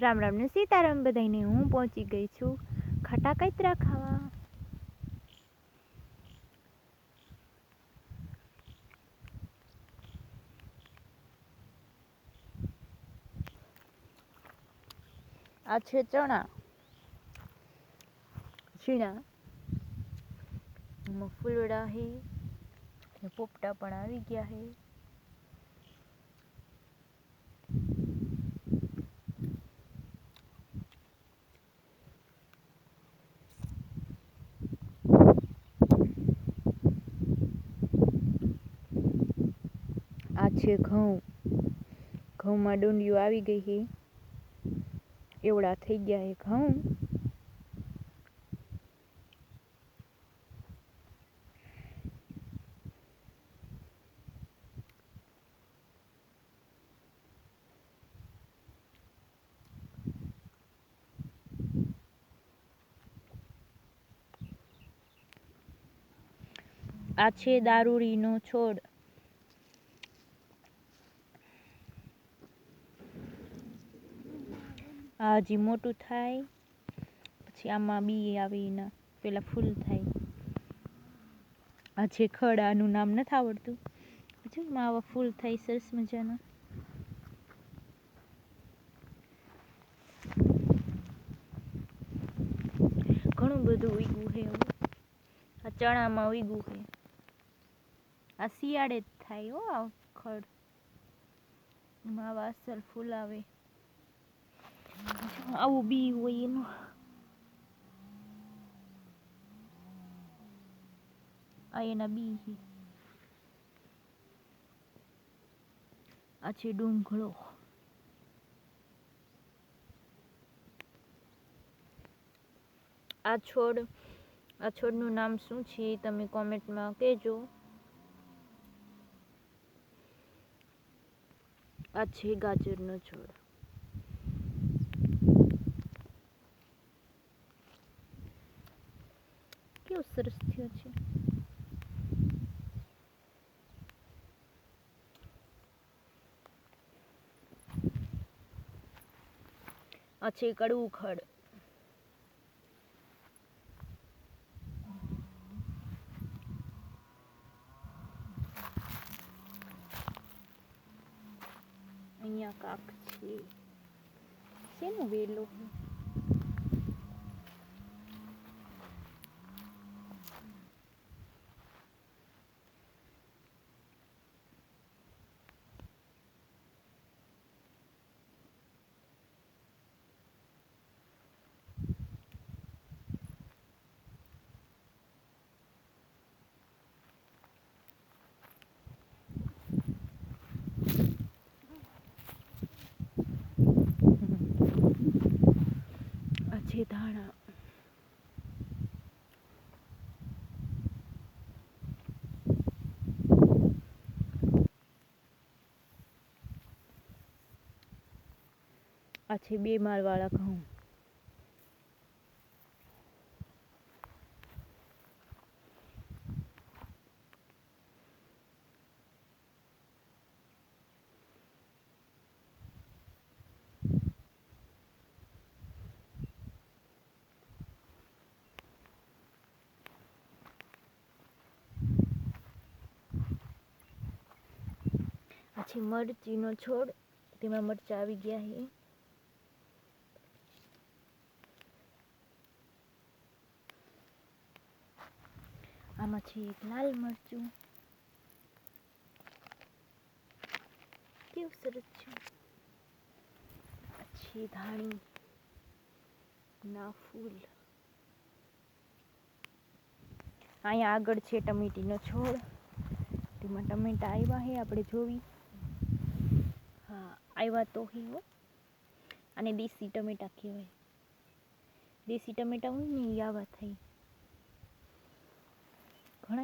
રામ રામ ને સીતારામ બધાને હું પહોંચી ગઈ છું ખટા કૈતરા ખાવા આ છે ચણા. છીણા એમાં ફૂલડા હે પોપટા પણ આવી ગયા હે આ છે, ઘઉં. ઘઉંમાં ડુંડિયું આવી ગઈ છે. એવડા થઈ ગયા એ ઘઉં. આ છે દારૂડીનો છોડ. હજી મોટું થાય, પછી આમાં બી આવે એના, પેલા ફૂલ થાય. આ જે ખડ આનું નામ નથી આવડતું. એમાં આવા ફૂલ થાય સરસ મજાના. ઘણું બધું ઉગ્યું છે આ ચણામાં ઉગ્યું છે. આ શિયાળે જ થાય હો આ ખડ. માવા આવા ફૂલ આવે બી હોય એનું આ એના બી છે આ છે ડુંગળો આ છોડ આ છોડનું નામ શું છે તમે કોમેન્ટમાં કહેજો. આ છે ગાજરનો છોડ કેવો સરસ થયો છે આ કડવું ખડ અહીંયા કાક છે શેનું વેલો છે આ છે ધાણા આ છે બે માળવાળા ઘઉં. આ છે મરચીનો છોડ. તેમાં મરચાં આવી ગયા છે. આમાં છે એક લાલ મરચું કેવું સરસ છે પછી ધાણી ના ફૂલ અહીંયા આગળ છે ટમેટીનો છોડ. તેમાં ટમેટા આવ્યા હે, આપણે જોવી. હા આવ્યા તો હે અને દેશી ટમેટા કહેવાય. દેશી ટમેટા હોય ને એ આવા થાય. ઘણા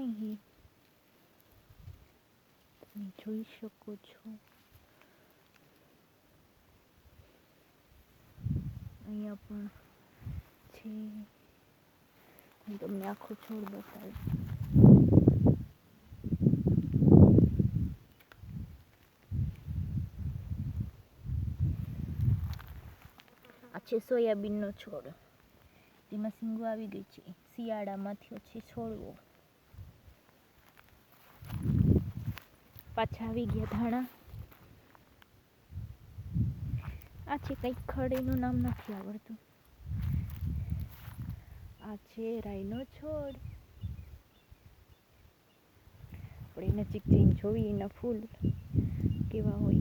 તમે જોઈ શકો છો. અહીંયા પણ છે. હું તમને આખો છોડ બતાવીશ. છે સોયાબીનનો છોડ. તેમાં સિંગો આવી ગઈ છે. શિયાળામાં થયો છે છોડવો. પાછા આવી ગયા ધાણા. આ છે કંઈક ખડ એનું નામ નથી આવડતું. આ છે રાઈનો છોડ. આપણે નજીક જઈને જોઈએ એના ફૂલ કેવા હોય.